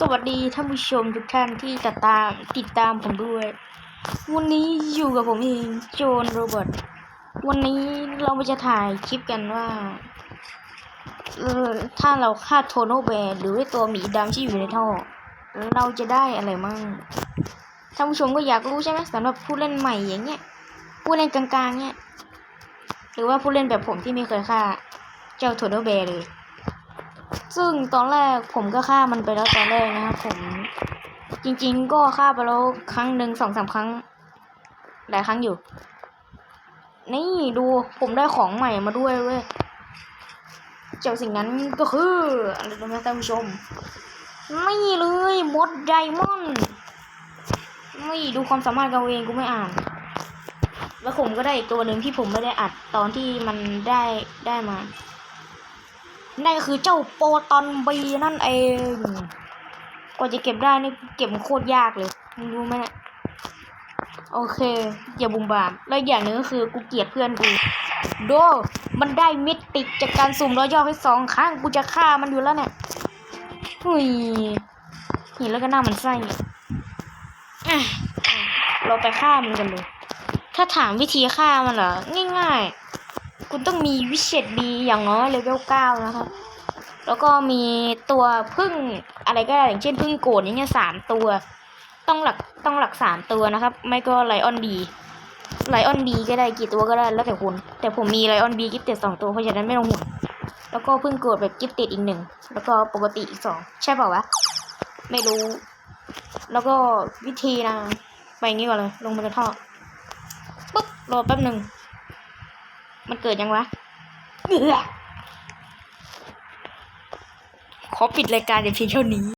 สวัสดีท่านผู้ชมทุกท่านที่ติดตามติดตามผมด้วย วันนี้อยู่กับผมเองโจนโรเบิร์ตวันนี้เราจะถ่ายคลิปกันว่าเออถ้าเราฆ่าโทโนแบร์หรือไอตัวหมีดำที่อยู่ในท่อ เราจะได้อะไรมั่งท่านผู้ชมก็อยากรู้ใช่ไหมสำหรับผู้เล่นใหม่อย่างเงี้ยผู้เล่นกลางๆเนี้ยหรือว่าผู้เล่นแบบผมที่ไม่เคยฆ่า เจ้าโทโนแบร์เลย ซึ่งตอนแรกผมก็ฆ่ามันไปแล้วตอนแรกนะครับผม จริง ๆ ก็ฆ่าไปแล้วครั้งหนึ่งสองสามครั้ง หลายครั้งอยู่ นี่ดูผมได้ของใหม่มาด้วยเว้ยเจ้าสิ่งนั้นก็คืออะไรรู้ไหมท่านผู้ชม ไม่เลยมดไดมอนด์ไม่ดูความสามารถเราเองกูไม่อ่าน แล้วผมก็ได้อีกตัวหนึ่งที่ผมไม่ได้อัดตอนที่มันได้ได้มา นั่นก็คือเจ้าโปรตอนบีนั่นเองกว่าจะเก็บได้นี่เก็บมันโคตรยากเลยมึงรู้ไหมเนี่ยโอเคอย่าบุมบาม แล้วอย่างหนึงก็คือกูเกลียดเพื่อนกูโดมันได้มิติดจากการสุ่มร้อยย่อไปสองครั้งกูจะฆ่ามันอยู่แล้วเนี่ยหุยเห็นแล้วก็หน้ามันไส้อะเราไปฆ่ามันกันเลยถ้าถามวิธีฆ่ามันเหรอง่าย คุณต้องมีวิเศษบีอย่างน้อยเลเวลเก้านะครับ แล้วก็มีตัวพึ่งอะไรก็ได้อย่างเช่นพึ่งโกดอย่างเงี้ยสามตัว ต้องหลักต้องหลักสามตัวนะครับ ไม่ก็ไลออนบีไลออนบีก็ได้กี่ตัวก็ได้แล้วแต่คุณ แต่ผมมีไลออนบีกิฟเต็ดสองตัวเพราะฉะนั้นไม่ต้องห่วงแล้วก็พึ่งโกดแบบกิฟเต็ดอีกหนึ่งแล้วก็ปกติอีกสองใช่เปล่าวะไม่รู้ แล้วก็วิธีนะ ไปงงี้ก่อนเลย ลงไปในท่อปุ๊บรอแป๊บหนึ่ง มันเกิดยังวะเอื้อขอปิดรายการอย่างเพียงเท่านี้